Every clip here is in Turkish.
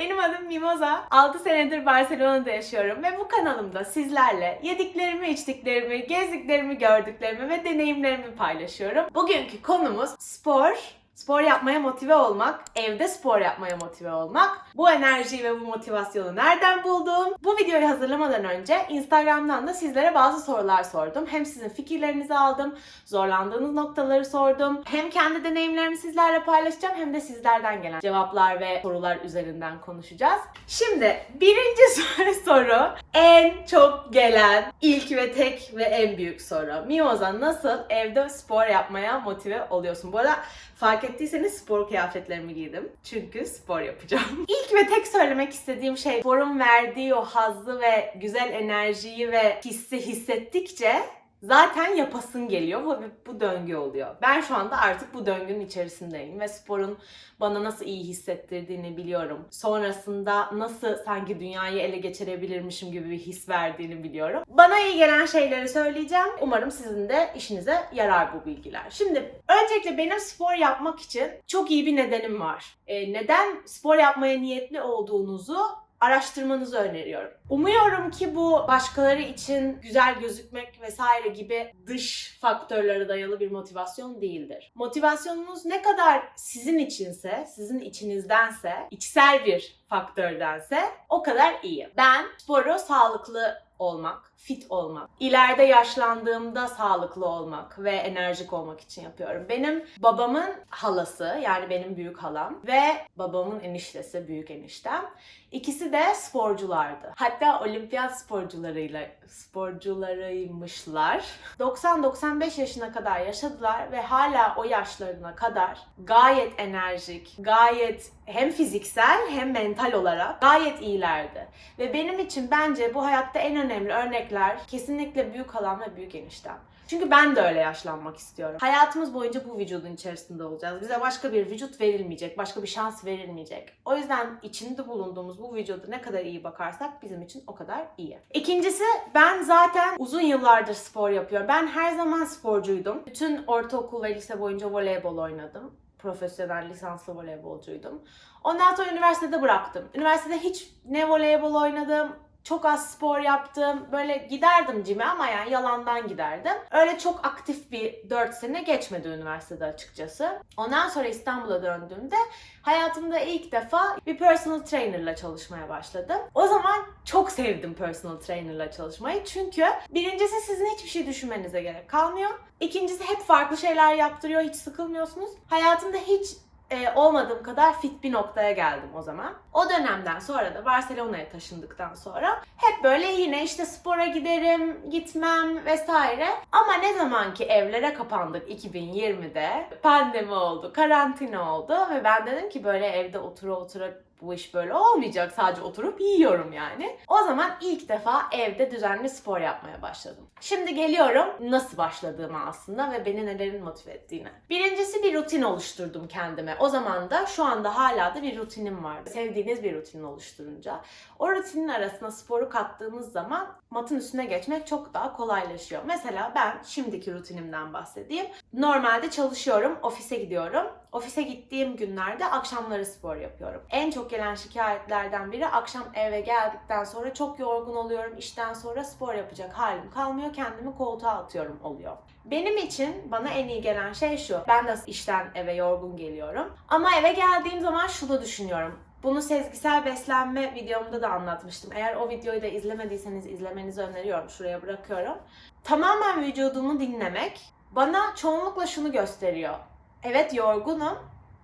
Benim adım Mimoza. 6 senedir Barcelona'da yaşıyorum ve bu kanalımda sizlerle yediklerimi, içtiklerimi, gezdiklerimi, gördüklerimi ve deneyimlerimi paylaşıyorum. Bugünkü konumuz spor, Spor yapmaya motive olmak, evde spor yapmaya motive olmak. Bu enerjiyi ve bu motivasyonu nereden buldum? Bu videoyu hazırlamadan önce Instagram'dan da sizlere bazı sorular sordum. Hem sizin fikirlerinizi aldım, zorlandığınız noktaları sordum. Hem kendi deneyimlerimi sizlerle paylaşacağım hem de sizlerden gelen cevaplar ve sorular üzerinden konuşacağız. Şimdi birinci soru en çok gelen ilk ve tek ve en büyük soru. Mimoza nasıl evde spor yapmaya motive oluyorsun? Bu arada Fark ettiyseniz spor kıyafetlerimi giydim. Çünkü spor yapacağım. İlk ve tek söylemek istediğim şey sporun verdiği o hazzı ve güzel enerjiyi ve hissi hissettikçe zaten yapasın geliyor bu, bu döngü oluyor. Ben şu anda artık bu döngünün içerisindeyim ve sporun bana nasıl iyi hissettirdiğini biliyorum. Sonrasında nasıl sanki dünyayı ele geçirebilirmişim gibi bir his verdiğini biliyorum. Bana iyi gelen şeyleri söyleyeceğim. Umarım sizin de işinize yarar bu bilgiler. Şimdi öncelikle benim spor yapmak için çok iyi bir nedenim var. Ee, neden spor yapmaya niyetli olduğunuzu araştırmanızı öneriyorum. Umuyorum ki bu başkaları için güzel gözükmek vesaire gibi dış faktörlere dayalı bir motivasyon değildir. Motivasyonunuz ne kadar sizin içinse, sizin içinizdense, içsel bir faktördense o kadar iyi. Ben sporu sağlıklı olmak, fit olmak, ileride yaşlandığımda sağlıklı olmak ve enerjik olmak için yapıyorum. Benim babamın halası yani benim büyük halam ve babamın eniştesi, büyük eniştem ikisi de sporculardı. Hatta olimpiyat sporcularıyla sporcularıymışlar. 90-95 yaşına kadar yaşadılar ve hala o yaşlarına kadar gayet enerjik, gayet hem fiziksel hem mental olarak gayet iyilerdi. Ve benim için bence bu hayatta en önemli örnekler kesinlikle büyük halam ve büyük eniştem. Çünkü ben de öyle yaşlanmak istiyorum. Hayatımız boyunca bu vücudun içerisinde olacağız. Bize başka bir vücut verilmeyecek, başka bir şans verilmeyecek. O yüzden içinde bulunduğumuz bu vücuda ne kadar iyi bakarsak bizim için o kadar iyi. İkincisi ben zaten uzun yıllardır spor yapıyorum. Ben her zaman sporcuydum. Bütün ortaokul ve lise boyunca voleybol oynadım profesyonel lisanslı voleybolcuydum. Ondan sonra üniversitede bıraktım. Üniversitede hiç ne voleybol oynadım, çok az spor yaptım. Böyle giderdim cime ama yani yalandan giderdim. Öyle çok aktif bir 4 sene geçmedi üniversitede açıkçası. Ondan sonra İstanbul'a döndüğümde hayatımda ilk defa bir personal trainer'la çalışmaya başladım. O zaman çok sevdim personal trainer'la çalışmayı. Çünkü birincisi sizin hiçbir şey düşünmenize gerek kalmıyor. İkincisi hep farklı şeyler yaptırıyor, hiç sıkılmıyorsunuz. Hayatımda hiç e, olmadığım kadar fit bir noktaya geldim o zaman. O dönemden sonra da Barcelona'ya taşındıktan sonra hep böyle yine işte spora giderim, gitmem vesaire. Ama ne zaman ki evlere kapandık 2020'de pandemi oldu, karantina oldu ve ben dedim ki böyle evde otura otura bu iş böyle olmayacak. Sadece oturup yiyorum yani. O zaman ilk defa evde düzenli spor yapmaya başladım. Şimdi geliyorum nasıl başladığıma aslında ve beni nelerin motive ettiğine. Birincisi bir rutin oluşturdum kendime. O zaman da şu anda hala da bir rutinim vardı. Sevdiğiniz bir rutin oluşturunca. O rutinin arasına sporu kattığımız zaman matın üstüne geçmek çok daha kolaylaşıyor. Mesela ben şimdiki rutinimden bahsedeyim. Normalde çalışıyorum, ofise gidiyorum. Ofise gittiğim günlerde akşamları spor yapıyorum. En çok gelen şikayetlerden biri akşam eve geldikten sonra çok yorgun oluyorum. İşten sonra spor yapacak halim kalmıyor. Kendimi koltuğa atıyorum oluyor. Benim için bana en iyi gelen şey şu. Ben de işten eve yorgun geliyorum. Ama eve geldiğim zaman şunu düşünüyorum. Bunu sezgisel beslenme videomda da anlatmıştım. Eğer o videoyu da izlemediyseniz izlemenizi öneriyorum. Şuraya bırakıyorum. Tamamen vücudumu dinlemek bana çoğunlukla şunu gösteriyor. Evet yorgunum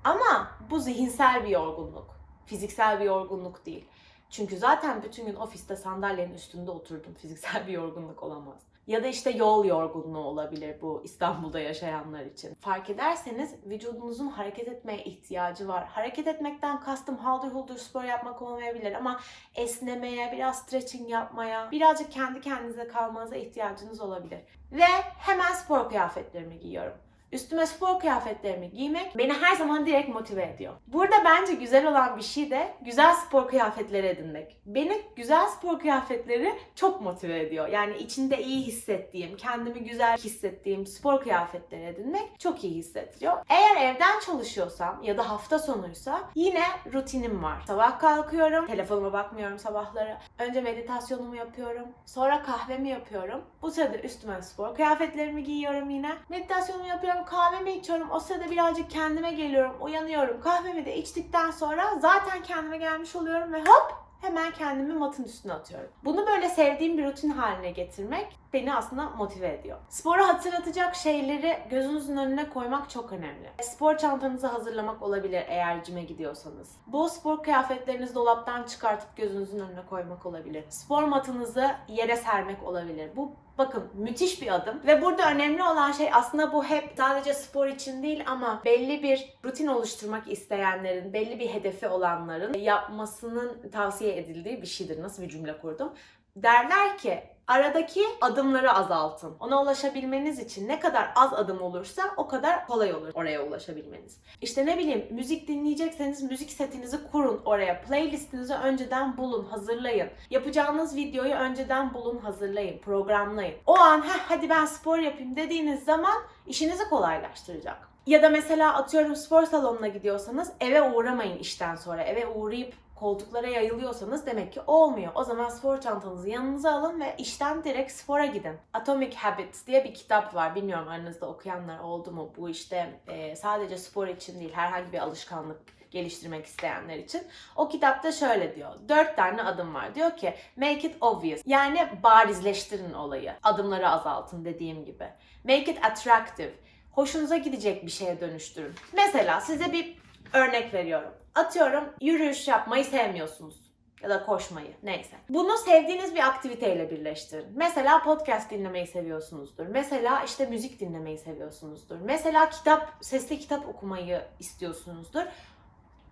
ama bu zihinsel bir yorgunluk. Fiziksel bir yorgunluk değil. Çünkü zaten bütün gün ofiste sandalyenin üstünde oturdum. Fiziksel bir yorgunluk olamaz. Ya da işte yol yorgunluğu olabilir bu İstanbul'da yaşayanlar için. Fark ederseniz vücudunuzun hareket etmeye ihtiyacı var. Hareket etmekten kastım haldır huldur spor yapmak olmayabilir ama esnemeye, biraz stretching yapmaya, birazcık kendi kendinize kalmanıza ihtiyacınız olabilir. Ve hemen spor kıyafetlerimi giyiyorum. Üstüme spor kıyafetlerimi giymek beni her zaman direkt motive ediyor. Burada bence güzel olan bir şey de güzel spor kıyafetleri edinmek. Beni güzel spor kıyafetleri çok motive ediyor. Yani içinde iyi hissettiğim, kendimi güzel hissettiğim spor kıyafetleri edinmek çok iyi hissettiriyor. Eğer evden çalışıyorsam ya da hafta sonuysa yine rutinim var. Sabah kalkıyorum, telefonuma bakmıyorum sabahları. Önce meditasyonumu yapıyorum. Sonra kahvemi yapıyorum. Bu sırada üstüme spor kıyafetlerimi giyiyorum yine. Meditasyonumu yapıyorum, kahvemi içiyorum. O sırada birazcık kendime geliyorum, uyanıyorum. Kahvemi de içtikten sonra zaten kendime gelmiş oluyorum ve hop hemen kendimi matın üstüne atıyorum. Bunu böyle sevdiğim bir rutin haline getirmek beni aslında motive ediyor. Sporu hatırlatacak şeyleri gözünüzün önüne koymak çok önemli. Spor çantanızı hazırlamak olabilir eğer cime gidiyorsanız. Bu spor kıyafetlerinizi dolaptan çıkartıp gözünüzün önüne koymak olabilir. Spor matınızı yere sermek olabilir. Bu Bakın müthiş bir adım ve burada önemli olan şey aslında bu hep sadece spor için değil ama belli bir rutin oluşturmak isteyenlerin, belli bir hedefi olanların yapmasının tavsiye edildiği bir şeydir. Nasıl bir cümle kurdum? Derler ki aradaki adımları azaltın. Ona ulaşabilmeniz için ne kadar az adım olursa o kadar kolay olur oraya ulaşabilmeniz. İşte ne bileyim müzik dinleyecekseniz müzik setinizi kurun oraya. Playlistinizi önceden bulun, hazırlayın. Yapacağınız videoyu önceden bulun, hazırlayın, programlayın. O an Heh, hadi ben spor yapayım dediğiniz zaman işinizi kolaylaştıracak. Ya da mesela atıyorum spor salonuna gidiyorsanız eve uğramayın işten sonra. Eve uğrayıp koltuklara yayılıyorsanız demek ki olmuyor. O zaman spor çantanızı yanınıza alın ve işten direkt spora gidin. Atomic Habits diye bir kitap var. Bilmiyorum aranızda okuyanlar oldu mu? Bu işte e, sadece spor için değil herhangi bir alışkanlık geliştirmek isteyenler için. O kitapta şöyle diyor. Dört tane adım var. Diyor ki make it obvious. Yani barizleştirin olayı. Adımları azaltın dediğim gibi. Make it attractive. Hoşunuza gidecek bir şeye dönüştürün. Mesela size bir örnek veriyorum. Atıyorum yürüyüş yapmayı sevmiyorsunuz ya da koşmayı neyse. Bunu sevdiğiniz bir aktiviteyle birleştirin. Mesela podcast dinlemeyi seviyorsunuzdur. Mesela işte müzik dinlemeyi seviyorsunuzdur. Mesela kitap, sesli kitap okumayı istiyorsunuzdur.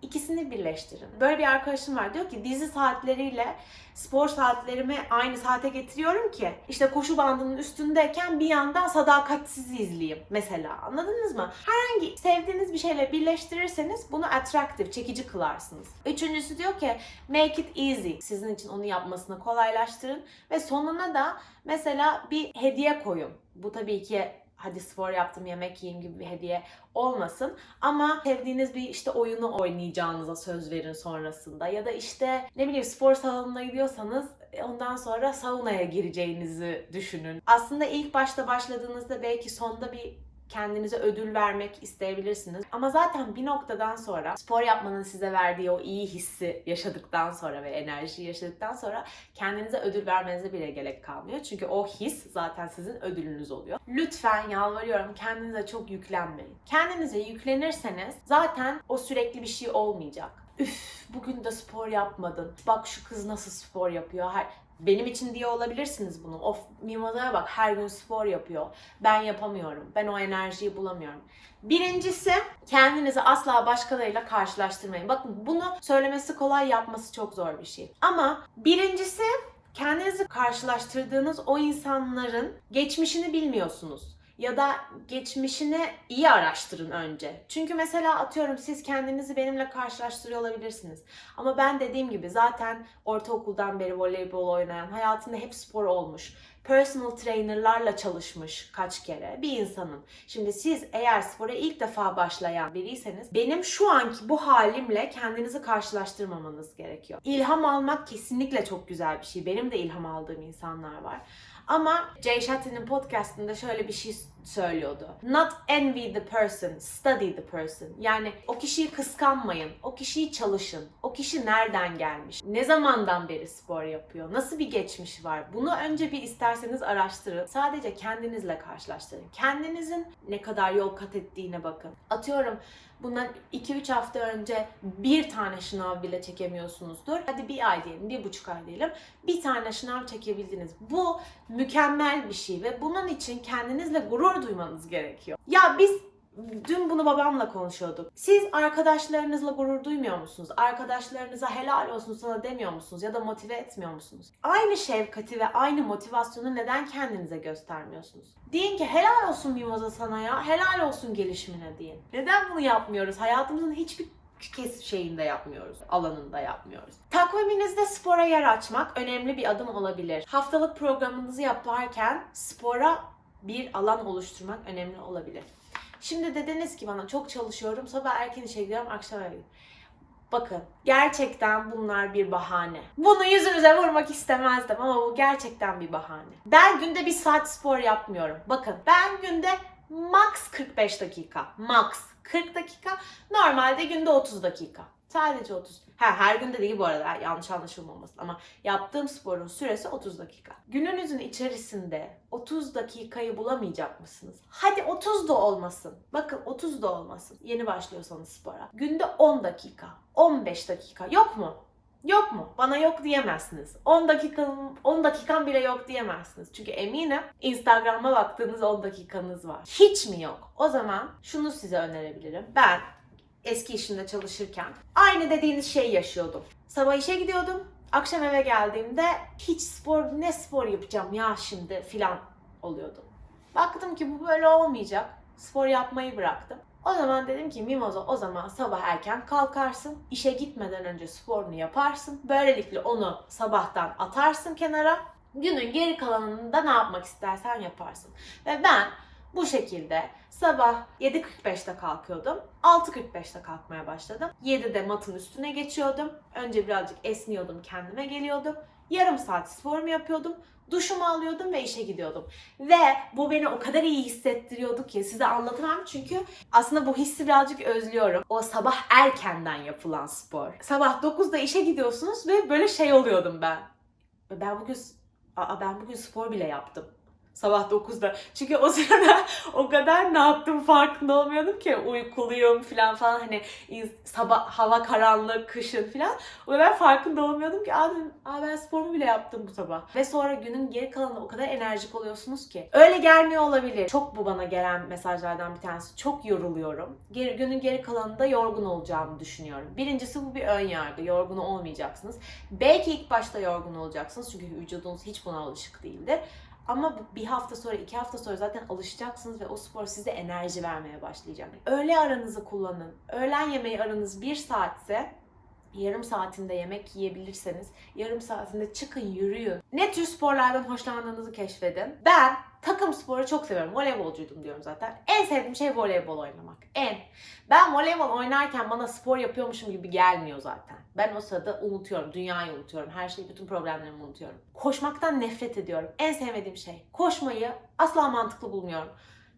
İkisini birleştirin. Böyle bir arkadaşım var diyor ki dizi saatleriyle spor saatlerimi aynı saate getiriyorum ki işte koşu bandının üstündeyken bir yandan sadakatsiz izleyeyim mesela. Anladınız mı? Herhangi sevdiğiniz bir şeyle birleştirirseniz bunu attractive, çekici kılarsınız. Üçüncüsü diyor ki make it easy. Sizin için onu yapmasını kolaylaştırın ve sonuna da mesela bir hediye koyun. Bu tabii ki hadi spor yaptım yemek yiyeyim gibi bir hediye olmasın. Ama sevdiğiniz bir işte oyunu oynayacağınıza söz verin sonrasında. Ya da işte ne bileyim spor salonuna gidiyorsanız e, ondan sonra saunaya gireceğinizi düşünün. Aslında ilk başta başladığınızda belki sonda bir kendinize ödül vermek isteyebilirsiniz. Ama zaten bir noktadan sonra spor yapmanın size verdiği o iyi hissi yaşadıktan sonra ve enerjiyi yaşadıktan sonra kendinize ödül vermenize bile gerek kalmıyor. Çünkü o his zaten sizin ödülünüz oluyor. Lütfen yalvarıyorum kendinize çok yüklenmeyin. Kendinize yüklenirseniz zaten o sürekli bir şey olmayacak. Üf bugün de spor yapmadın. Bak şu kız nasıl spor yapıyor. Her benim için diye olabilirsiniz bunu. Of Mimoza'ya bak her gün spor yapıyor. Ben yapamıyorum. Ben o enerjiyi bulamıyorum. Birincisi kendinizi asla başkalarıyla karşılaştırmayın. Bakın bunu söylemesi kolay yapması çok zor bir şey. Ama birincisi kendinizi karşılaştırdığınız o insanların geçmişini bilmiyorsunuz ya da geçmişini iyi araştırın önce. Çünkü mesela atıyorum siz kendinizi benimle karşılaştırıyor olabilirsiniz. Ama ben dediğim gibi zaten ortaokuldan beri voleybol oynayan, hayatında hep spor olmuş, personal trainerlarla çalışmış kaç kere bir insanım. Şimdi siz eğer spora ilk defa başlayan biriyseniz benim şu anki bu halimle kendinizi karşılaştırmamanız gerekiyor. İlham almak kesinlikle çok güzel bir şey. Benim de ilham aldığım insanlar var. Ama Jay Shetty'nin podcastında şöyle bir şey söylüyordu. Not envy the person, study the person. Yani o kişiyi kıskanmayın, o kişiyi çalışın. Kişi nereden gelmiş? Ne zamandan beri spor yapıyor? Nasıl bir geçmişi var? Bunu önce bir isterseniz araştırın. Sadece kendinizle karşılaştırın. Kendinizin ne kadar yol kat ettiğine bakın. Atıyorum bundan 2-3 hafta önce bir tane şınav bile çekemiyorsunuzdur. Hadi bir ay diyelim, bir buçuk ay diyelim. Bir tane şınav çekebildiniz. Bu mükemmel bir şey ve bunun için kendinizle gurur duymanız gerekiyor. Ya biz Dün bunu babamla konuşuyorduk. Siz arkadaşlarınızla gurur duymuyor musunuz? Arkadaşlarınıza helal olsun sana demiyor musunuz? Ya da motive etmiyor musunuz? Aynı şefkati ve aynı motivasyonu neden kendinize göstermiyorsunuz? Deyin ki helal olsun Mimoza sana ya. Helal olsun gelişimine deyin. Neden bunu yapmıyoruz? Hayatımızın hiçbir kes şeyinde yapmıyoruz, alanında yapmıyoruz. Takviminizde spora yer açmak önemli bir adım olabilir. Haftalık programınızı yaparken spora bir alan oluşturmak önemli olabilir. Şimdi dediniz ki bana çok çalışıyorum, sabah erken işe gidiyorum, akşam eve. Bakın gerçekten bunlar bir bahane. Bunu yüzünüze vurmak istemezdim ama bu gerçekten bir bahane. Ben günde bir saat spor yapmıyorum. Bakın ben günde max 45 dakika. Max 40 dakika. Normalde günde 30 dakika. Sadece 30. Ha, her günde değil bu arada yanlış anlaşılmamasın ama yaptığım sporun süresi 30 dakika. Gününüzün içerisinde 30 dakikayı bulamayacak mısınız? Hadi 30 da olmasın. Bakın 30 da olmasın. Yeni başlıyorsanız spora. Günde 10 dakika, 15 dakika yok mu? Yok mu? Bana yok diyemezsiniz. 10 dakikanın 10 dakikan bile yok diyemezsiniz. Çünkü eminim Instagram'a baktığınız 10 dakikanız var. Hiç mi yok? O zaman şunu size önerebilirim. Ben eski işimde çalışırken aynı dediğiniz şeyi yaşıyordum. Sabah işe gidiyordum. Akşam eve geldiğimde hiç spor ne spor yapacağım ya şimdi filan oluyordu. Baktım ki bu böyle olmayacak. Spor yapmayı bıraktım. O zaman dedim ki Mimoza o zaman sabah erken kalkarsın. işe gitmeden önce sporunu yaparsın. Böylelikle onu sabahtan atarsın kenara. Günün geri kalanında ne yapmak istersen yaparsın. Ve ben bu şekilde sabah 7.45'te kalkıyordum. 6.45'te kalkmaya başladım. 7'de matın üstüne geçiyordum. Önce birazcık esniyordum, kendime geliyordum. Yarım saat sporumu yapıyordum. Duşumu alıyordum ve işe gidiyordum. Ve bu beni o kadar iyi hissettiriyordu ki size anlatamam çünkü aslında bu hissi birazcık özlüyorum. O sabah erkenden yapılan spor. Sabah 9'da işe gidiyorsunuz ve böyle şey oluyordum ben. Ben bugün Aa, ben bugün spor bile yaptım. Sabah 9'da. Çünkü o sırada o kadar ne yaptım farkında olmuyordum ki. Uykuluyum falan falan hani sabah hava karanlık, kışın falan. O kadar farkında olmuyordum ki. Aa, dedim, ben sporumu bile yaptım bu sabah. Ve sonra günün geri kalanında o kadar enerjik oluyorsunuz ki. Öyle gelmiyor olabilir. Çok bu bana gelen mesajlardan bir tanesi. Çok yoruluyorum. Geri, günün geri kalanında yorgun olacağımı düşünüyorum. Birincisi bu bir ön yargı. Yorgun olmayacaksınız. Belki ilk başta yorgun olacaksınız. Çünkü vücudunuz hiç buna alışık değildir. Ama bir hafta sonra, iki hafta sonra zaten alışacaksınız ve o spor size enerji vermeye başlayacak. Öğle aranızı kullanın. Öğlen yemeği aranız bir saatse yarım saatinde yemek yiyebilirseniz yarım saatinde çıkın yürüyün. Ne tür sporlardan hoşlandığınızı keşfedin. Ben takım sporu çok seviyorum. Voleybolcuydum diyorum zaten. En sevdiğim şey voleybol oynamak. En. Ben voleybol oynarken bana spor yapıyormuşum gibi gelmiyor zaten. Ben o sırada unutuyorum. Dünyayı unutuyorum. Her şeyi, bütün problemlerimi unutuyorum. Koşmaktan nefret ediyorum. En sevmediğim şey. Koşmayı asla mantıklı bulmuyorum.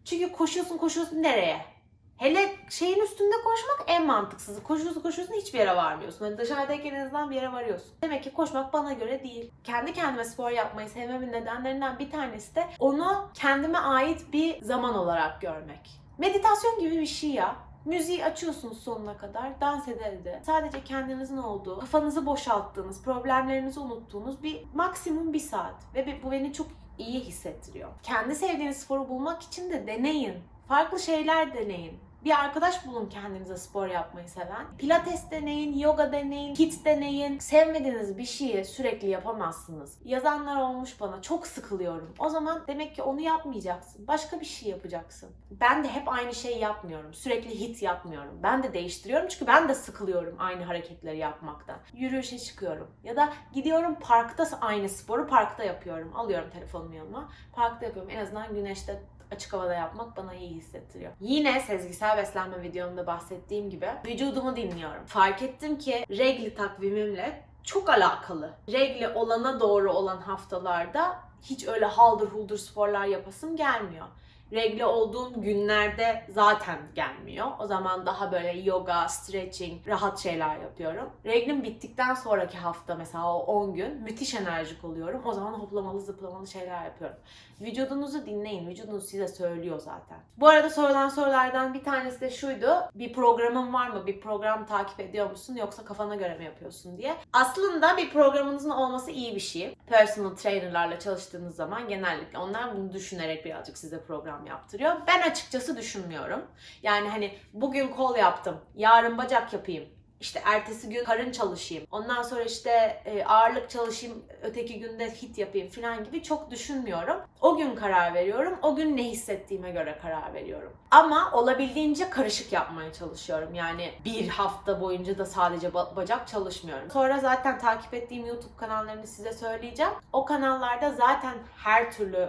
Çünkü koşuyorsun koşuyorsun nereye? Hele şeyin üstünde koşmak en mantıksızı. Koşuyorsun koşuyorsun hiçbir yere varmıyorsun. Hani dışarıdayken en azından bir yere varıyorsun. Demek ki koşmak bana göre değil. Kendi kendime spor yapmayı sevmemin nedenlerinden bir tanesi de onu kendime ait bir zaman olarak görmek. Meditasyon gibi bir şey ya. Müziği açıyorsunuz sonuna kadar, dans ede. Sadece kendinizin olduğu, kafanızı boşalttığınız, problemlerinizi unuttuğunuz bir maksimum bir saat. Ve bu beni çok iyi hissettiriyor. Kendi sevdiğiniz sporu bulmak için de deneyin. Farklı şeyler deneyin. Bir arkadaş bulun kendinize spor yapmayı seven. Pilates deneyin, yoga deneyin, hit deneyin. Sevmediğiniz bir şeyi sürekli yapamazsınız. Yazanlar olmuş bana çok sıkılıyorum. O zaman demek ki onu yapmayacaksın. Başka bir şey yapacaksın. Ben de hep aynı şeyi yapmıyorum. Sürekli hit yapmıyorum. Ben de değiştiriyorum çünkü ben de sıkılıyorum aynı hareketleri yapmaktan. Yürüyüşe çıkıyorum. Ya da gidiyorum parkta aynı sporu parkta yapıyorum. Alıyorum telefonumu yanıma. Parkta yapıyorum. En azından güneşte açık havada yapmak bana iyi hissettiriyor. Yine sezgisel beslenme videomda bahsettiğim gibi vücudumu dinliyorum. Fark ettim ki regli takvimimle çok alakalı. Regli olana doğru olan haftalarda hiç öyle haldır huldur sporlar yapasım gelmiyor. Regli olduğum günlerde zaten gelmiyor. O zaman daha böyle yoga, stretching, rahat şeyler yapıyorum. Reglim bittikten sonraki hafta mesela o 10 gün müthiş enerjik oluyorum. O zaman hoplamalı zıplamalı şeyler yapıyorum. Vücudunuzu dinleyin. Vücudunuz size söylüyor zaten. Bu arada sorulan sorulardan bir tanesi de şuydu. Bir programın var mı? Bir program takip ediyor musun? Yoksa kafana göre mi yapıyorsun diye. Aslında bir programınızın olması iyi bir şey. Personal trainerlarla çalıştığınız zaman genellikle onlar bunu düşünerek birazcık size program program yaptırıyor. Ben açıkçası düşünmüyorum. Yani hani bugün kol yaptım, yarın bacak yapayım. İşte ertesi gün karın çalışayım. Ondan sonra işte e, ağırlık çalışayım, öteki günde hit yapayım falan gibi çok düşünmüyorum. O gün karar veriyorum. O gün ne hissettiğime göre karar veriyorum. Ama olabildiğince karışık yapmaya çalışıyorum. Yani bir hafta boyunca da sadece ba- bacak çalışmıyorum. Sonra zaten takip ettiğim YouTube kanallarını size söyleyeceğim. O kanallarda zaten her türlü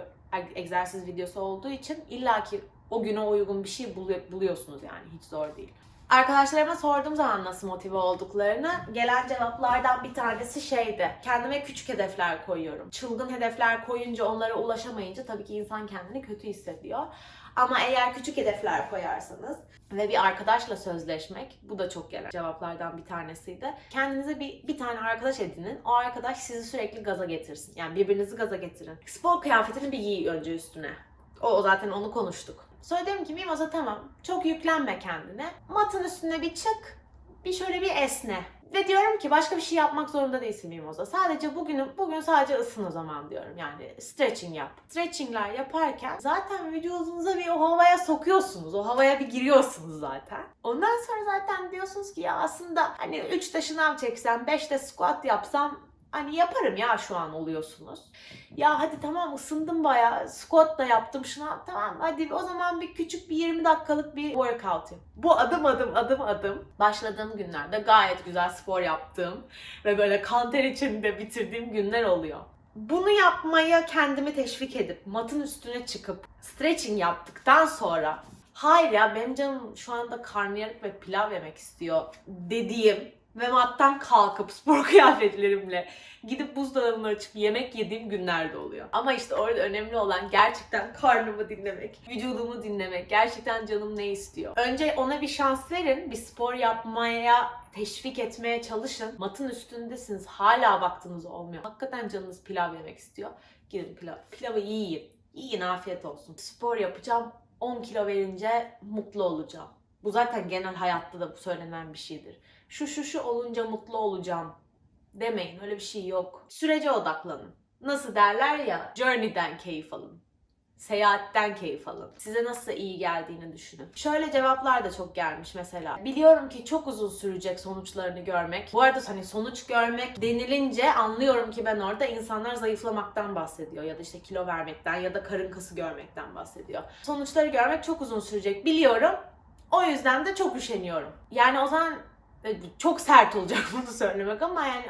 egzersiz videosu olduğu için illaki o güne uygun bir şey bulu- buluyorsunuz yani hiç zor değil. Arkadaşlarıma sorduğum zaman nasıl motive olduklarını gelen cevaplardan bir tanesi şeydi. Kendime küçük hedefler koyuyorum. Çılgın hedefler koyunca onlara ulaşamayınca tabii ki insan kendini kötü hissediyor. Ama eğer küçük hedefler koyarsanız ve bir arkadaşla sözleşmek, bu da çok gelen cevaplardan bir tanesiydi. Kendinize bir, bir tane arkadaş edinin. O arkadaş sizi sürekli gaza getirsin. Yani birbirinizi gaza getirin. Spor kıyafetini bir giy önce üstüne. O, o zaten onu konuştuk. Sonra dedim ki Mimoza tamam çok yüklenme kendine. Matın üstüne bir çık. Bir şöyle bir esne. Ve diyorum ki başka bir şey yapmak zorunda değilsin Mimoza. Sadece bugün bugün sadece ısın o zaman diyorum. Yani stretching yap. Stretchingler yaparken zaten vücudunuza bir o havaya sokuyorsunuz. O havaya bir giriyorsunuz zaten. Ondan sonra zaten diyorsunuz ki ya aslında hani 3 de şınav çeksem 5 de squat yapsam hani yaparım ya şu an oluyorsunuz. Ya hadi tamam ısındım bayağı. Squat da yaptım şuna. Tamam hadi o zaman bir küçük bir 20 dakikalık bir workout yap. Bu adım adım adım adım başladığım günlerde gayet güzel spor yaptığım ve böyle kan ter içinde bitirdiğim günler oluyor. Bunu yapmaya kendimi teşvik edip matın üstüne çıkıp stretching yaptıktan sonra hayır ya benim canım şu anda karnıyarık ve pilav yemek istiyor dediğim ve mattan kalkıp spor kıyafetlerimle gidip buzdolabını açıp yemek yediğim günler de oluyor. Ama işte orada önemli olan gerçekten karnımı dinlemek, vücudumu dinlemek, gerçekten canım ne istiyor. Önce ona bir şans verin, bir spor yapmaya teşvik etmeye çalışın. Matın üstündesiniz, hala vaktiniz olmuyor. Hakikaten canınız pilav yemek istiyor. Gidin pilav, pilavı yiyin. Yiyin afiyet olsun. Spor yapacağım, 10 kilo verince mutlu olacağım. Bu zaten genel hayatta da bu söylenen bir şeydir. Şu şu şu olunca mutlu olacağım demeyin. Öyle bir şey yok. Sürece odaklanın. Nasıl derler ya, journey'den keyif alın. Seyahatten keyif alın. Size nasıl iyi geldiğini düşünün. Şöyle cevaplar da çok gelmiş mesela. Biliyorum ki çok uzun sürecek sonuçlarını görmek. Bu arada hani sonuç görmek denilince anlıyorum ki ben orada insanlar zayıflamaktan bahsediyor. Ya da işte kilo vermekten ya da karın kası görmekten bahsediyor. Sonuçları görmek çok uzun sürecek biliyorum. O yüzden de çok üşeniyorum. Yani o zaman çok sert olacak bunu söylemek ama yani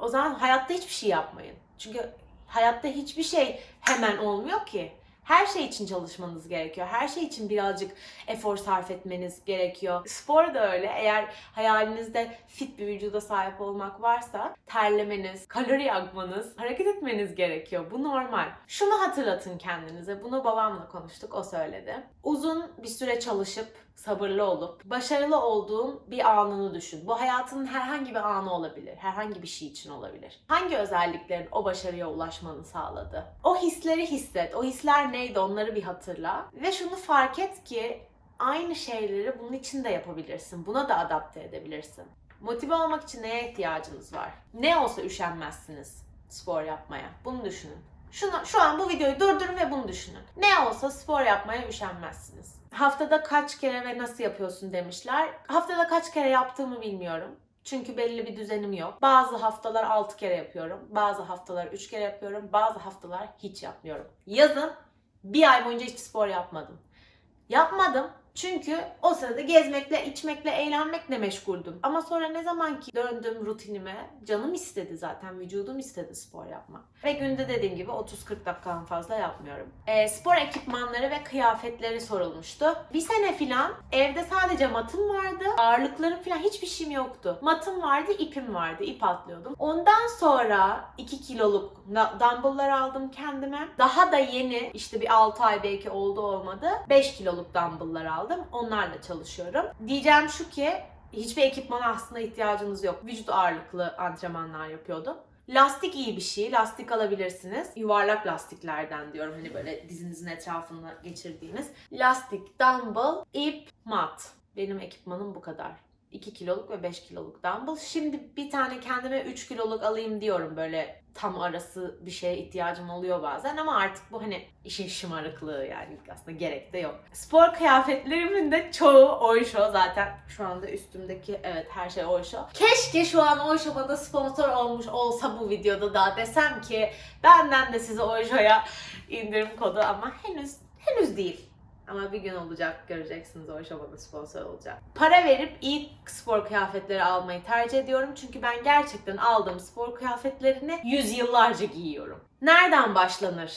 o- zaman hayatta hiçbir şey yapmayın. Çünkü hayatta hiçbir şey hemen olmuyor ki. Her şey için çalışmanız gerekiyor. Her şey için birazcık efor sarf etmeniz gerekiyor. Spor da öyle. Eğer hayalinizde fit bir vücuda sahip olmak varsa terlemeniz, kalori yakmanız, hareket etmeniz gerekiyor. Bu normal. Şunu hatırlatın kendinize. Bunu babamla konuştuk. O söyledi. Uzun bir süre çalışıp sabırlı olup başarılı olduğun bir anını düşün. Bu hayatının herhangi bir anı olabilir. Herhangi bir şey için olabilir. Hangi özelliklerin o başarıya ulaşmanı sağladı? O hisleri hisset. O hisler neydi onları bir hatırla. Ve şunu fark et ki aynı şeyleri bunun için de yapabilirsin. Buna da adapte edebilirsin. Motive olmak için neye ihtiyacınız var? Ne olsa üşenmezsiniz spor yapmaya. Bunu düşünün. Şunu, şu an bu videoyu durdurun ve bunu düşünün. Ne olsa spor yapmaya üşenmezsiniz. Haftada kaç kere ve nasıl yapıyorsun demişler. Haftada kaç kere yaptığımı bilmiyorum. Çünkü belli bir düzenim yok. Bazı haftalar 6 kere yapıyorum. Bazı haftalar 3 kere yapıyorum. Bazı haftalar hiç yapmıyorum. Yazın bir ay boyunca hiç spor yapmadım. Yapmadım. Çünkü o sırada gezmekle, içmekle, eğlenmekle meşguldüm. Ama sonra ne zaman ki döndüm rutinime, canım istedi zaten, vücudum istedi spor yapmak. Ve günde dediğim gibi 30-40 dakikadan fazla yapmıyorum. Ee, spor ekipmanları ve kıyafetleri sorulmuştu. Bir sene filan evde sadece matım vardı. Ağırlıklarım filan hiçbir şeyim yoktu. Matım vardı, ipim vardı. ip atlıyordum. Ondan sonra 2 kiloluk dumbbell'lar aldım kendime. Daha da yeni işte bir 6 ay belki oldu olmadı. 5 kiloluk dumbbell'lar aldım. Onlarla çalışıyorum. Diyeceğim şu ki hiçbir ekipmana aslında ihtiyacınız yok. Vücut ağırlıklı antrenmanlar yapıyordum. Lastik iyi bir şey. Lastik alabilirsiniz. Yuvarlak lastiklerden diyorum. Hani böyle dizinizin etrafında geçirdiğiniz. Lastik, dumbbell, ip, mat. Benim ekipmanım bu kadar. 2 kiloluk ve 5 kiloluk dumbbell. Şimdi bir tane kendime 3 kiloluk alayım diyorum böyle tam arası bir şeye ihtiyacım oluyor bazen ama artık bu hani işin şımarıklığı yani aslında gerek de yok. Spor kıyafetlerimin de çoğu Oysho zaten. Şu anda üstümdeki evet her şey Oysho. Keşke şu an Oysho bana sponsor olmuş olsa bu videoda da desem ki benden de size Oysho'ya indirim kodu ama henüz henüz değil. Ama bir gün olacak göreceksiniz o iş bana sponsor olacak. Para verip iyi spor kıyafetleri almayı tercih ediyorum. Çünkü ben gerçekten aldığım spor kıyafetlerini yüzyıllarca giyiyorum. Nereden başlanır?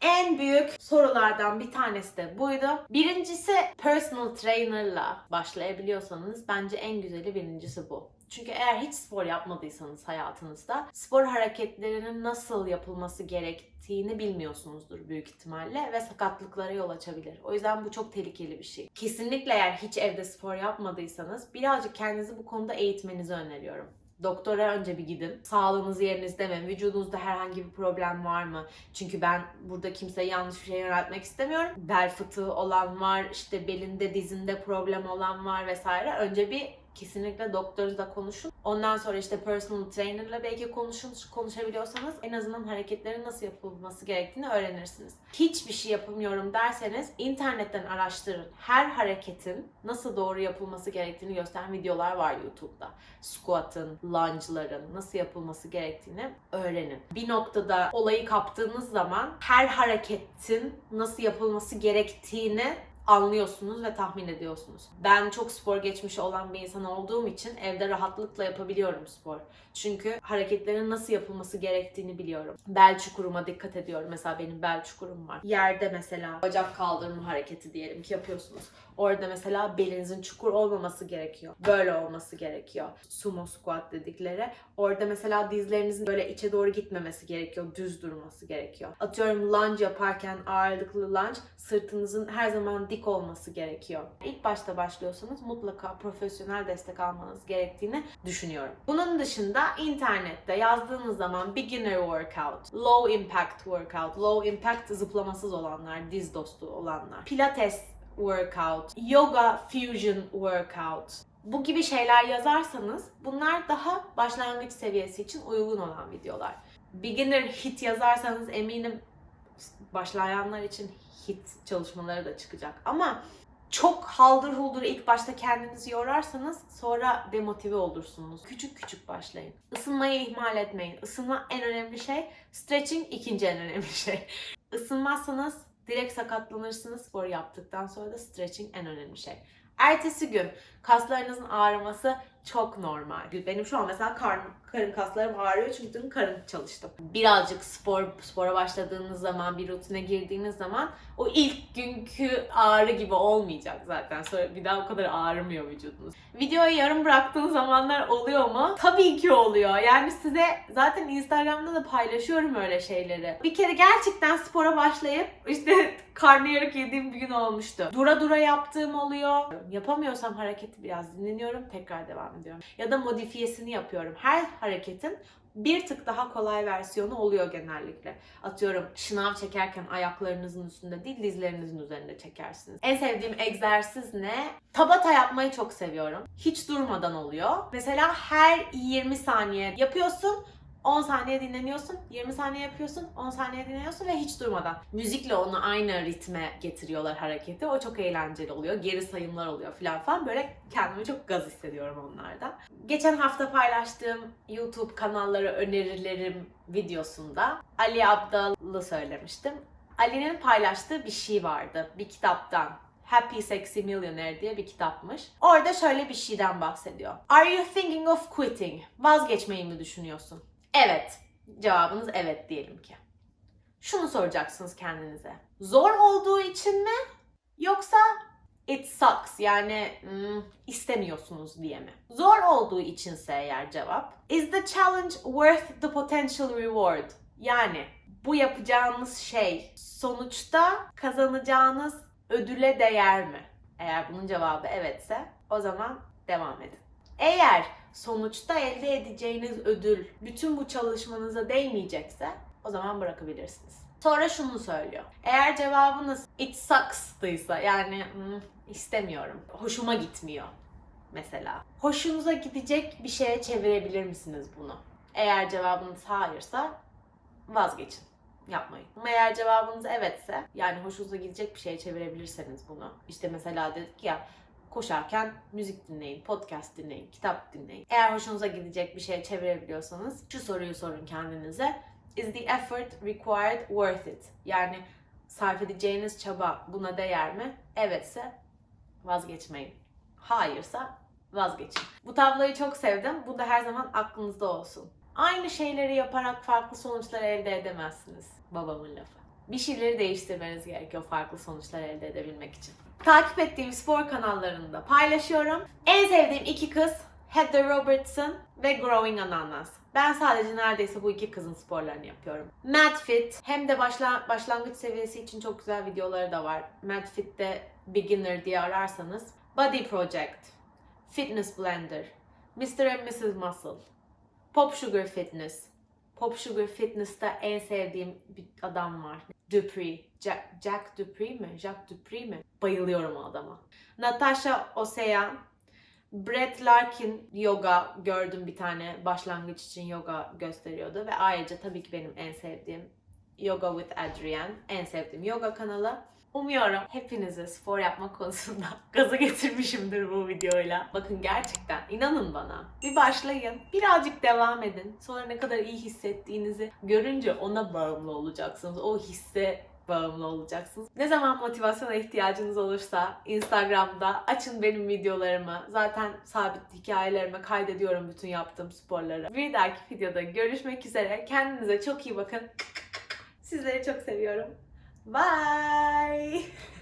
En büyük sorulardan bir tanesi de buydu. Birincisi personal trainer'la başlayabiliyorsanız bence en güzeli birincisi bu. Çünkü eğer hiç spor yapmadıysanız hayatınızda spor hareketlerinin nasıl yapılması gerektiğini bilmiyorsunuzdur büyük ihtimalle ve sakatlıklara yol açabilir. O yüzden bu çok tehlikeli bir şey. Kesinlikle eğer hiç evde spor yapmadıysanız birazcık kendinizi bu konuda eğitmenizi öneriyorum. Doktora önce bir gidin. Sağlığınız yerinizde mi? Vücudunuzda herhangi bir problem var mı? Çünkü ben burada kimseye yanlış bir şey yöneltmek istemiyorum. Bel fıtığı olan var, işte belinde dizinde problem olan var vesaire. Önce bir kesinlikle doktorunuzla konuşun. Ondan sonra işte personal trainer'la belki konuşun, konuşabiliyorsanız en azından hareketlerin nasıl yapılması gerektiğini öğrenirsiniz. Hiçbir şey yapamıyorum derseniz internetten araştırın. Her hareketin nasıl doğru yapılması gerektiğini gösteren videolar var YouTube'da. Squat'ın, lunge'ların nasıl yapılması gerektiğini öğrenin. Bir noktada olayı kaptığınız zaman her hareketin nasıl yapılması gerektiğini anlıyorsunuz ve tahmin ediyorsunuz. Ben çok spor geçmişi olan bir insan olduğum için evde rahatlıkla yapabiliyorum spor. Çünkü hareketlerin nasıl yapılması gerektiğini biliyorum. Bel çukuruma dikkat ediyorum. Mesela benim bel çukurum var. Yerde mesela bacak kaldırma hareketi diyelim ki yapıyorsunuz. Orada mesela belinizin çukur olmaması gerekiyor. Böyle olması gerekiyor. Sumo squat dedikleri. Orada mesela dizlerinizin böyle içe doğru gitmemesi gerekiyor. Düz durması gerekiyor. Atıyorum lunge yaparken ağırlıklı lunge sırtınızın her zaman dik olması gerekiyor. İlk başta başlıyorsanız mutlaka profesyonel destek almanız gerektiğini düşünüyorum. Bunun dışında internette yazdığınız zaman beginner workout, low impact workout, low impact zıplamasız olanlar, diz dostu olanlar, pilates workout, yoga fusion workout, bu gibi şeyler yazarsanız bunlar daha başlangıç seviyesi için uygun olan videolar. Beginner hit yazarsanız eminim başlayanlar için hit çalışmaları da çıkacak. Ama çok haldır huldur ilk başta kendinizi yorarsanız sonra demotive olursunuz. Küçük küçük başlayın. Isınmayı ihmal etmeyin. Isınma en önemli şey. Stretching ikinci en önemli şey. Isınmazsanız direkt sakatlanırsınız spor yaptıktan sonra da stretching en önemli şey. Ertesi gün kaslarınızın ağrıması çok normal. Benim şu an mesela karın, karın kaslarım ağrıyor çünkü dün karın çalıştım. Birazcık spor spora başladığınız zaman, bir rutine girdiğiniz zaman o ilk günkü ağrı gibi olmayacak zaten. Sonra bir daha o kadar ağrımıyor vücudunuz. Videoyu yarım bıraktığın zamanlar oluyor mu? Tabii ki oluyor. Yani size zaten Instagram'da da paylaşıyorum öyle şeyleri. Bir kere gerçekten spora başlayıp işte karnıyarık yediğim bir gün olmuştu. Dura dura yaptığım oluyor. Yapamıyorsam hareketi biraz dinleniyorum. Tekrar devam ediyorum. Ya da modifiyesini yapıyorum. Her hareketin bir tık daha kolay versiyonu oluyor genellikle. Atıyorum şınav çekerken ayaklarınızın üstünde değil dizlerinizin üzerinde çekersiniz. En sevdiğim egzersiz ne? Tabata yapmayı çok seviyorum. Hiç durmadan oluyor. Mesela her 20 saniye yapıyorsun 10 saniye dinleniyorsun, 20 saniye yapıyorsun, 10 saniye dinleniyorsun ve hiç durmadan. Müzikle onu aynı ritme getiriyorlar hareketi. O çok eğlenceli oluyor. Geri sayımlar oluyor falan falan. Böyle kendimi çok gaz hissediyorum onlardan. Geçen hafta paylaştığım YouTube kanalları önerilerim videosunda Ali Abdal'ı söylemiştim. Ali'nin paylaştığı bir şey vardı bir kitaptan. Happy Sexy Millionaire diye bir kitapmış. Orada şöyle bir şeyden bahsediyor. Are you thinking of quitting? Vazgeçmeyi mi düşünüyorsun? Evet. Cevabınız evet diyelim ki. Şunu soracaksınız kendinize. Zor olduğu için mi? Yoksa it sucks yani hmm, istemiyorsunuz diye mi? Zor olduğu içinse eğer cevap. Is the challenge worth the potential reward? Yani bu yapacağınız şey sonuçta kazanacağınız ödüle değer mi? Eğer bunun cevabı evetse o zaman devam edin. Eğer sonuçta elde edeceğiniz ödül bütün bu çalışmanıza değmeyecekse o zaman bırakabilirsiniz. Sonra şunu söylüyor. Eğer cevabınız it sucks'tıysa yani "Hmm, istemiyorum, hoşuma gitmiyor mesela. Hoşunuza gidecek bir şeye çevirebilir misiniz bunu? Eğer cevabınız hayırsa vazgeçin. Yapmayın. Ama eğer cevabınız evetse, yani hoşunuza gidecek bir şeye çevirebilirseniz bunu. İşte mesela dedik ya, koşarken müzik dinleyin, podcast dinleyin, kitap dinleyin. Eğer hoşunuza gidecek bir şeye çevirebiliyorsanız şu soruyu sorun kendinize. Is the effort required worth it? Yani sarf edeceğiniz çaba buna değer mi? Evetse vazgeçmeyin. Hayırsa vazgeçin. Bu tabloyu çok sevdim. Bu da her zaman aklınızda olsun. Aynı şeyleri yaparak farklı sonuçlar elde edemezsiniz. Babamın lafı. Bir şeyleri değiştirmeniz gerekiyor farklı sonuçlar elde edebilmek için. Takip ettiğim spor kanallarında paylaşıyorum. En sevdiğim iki kız Heather Robertson ve Growing Ananas. Ben sadece neredeyse bu iki kızın sporlarını yapıyorum. Mad Fit hem de başla- başlangıç seviyesi için çok güzel videoları da var. Mad Fit'te beginner diye ararsanız. Body Project, Fitness Blender, Mr. and Mrs. Muscle, Pop Sugar Fitness. Pop Sugar Fitness'ta en sevdiğim bir adam var. Dupree. Jack, Jack Dupree mi? Jack Dupree mi? Bayılıyorum o adama. Natasha Osean. Brett Larkin yoga gördüm bir tane başlangıç için yoga gösteriyordu ve ayrıca tabii ki benim en sevdiğim Yoga with Adrienne en sevdiğim yoga kanalı. Umuyorum hepinizi spor yapma konusunda gaza getirmişimdir bu videoyla. Bakın gerçekten inanın bana. Bir başlayın. Birazcık devam edin. Sonra ne kadar iyi hissettiğinizi görünce ona bağımlı olacaksınız. O hisse bağımlı olacaksınız. Ne zaman motivasyona ihtiyacınız olursa Instagram'da açın benim videolarımı. Zaten sabit hikayelerime kaydediyorum bütün yaptığım sporları. Bir dahaki videoda görüşmek üzere. Kendinize çok iyi bakın. Sizleri çok seviyorum. Bye!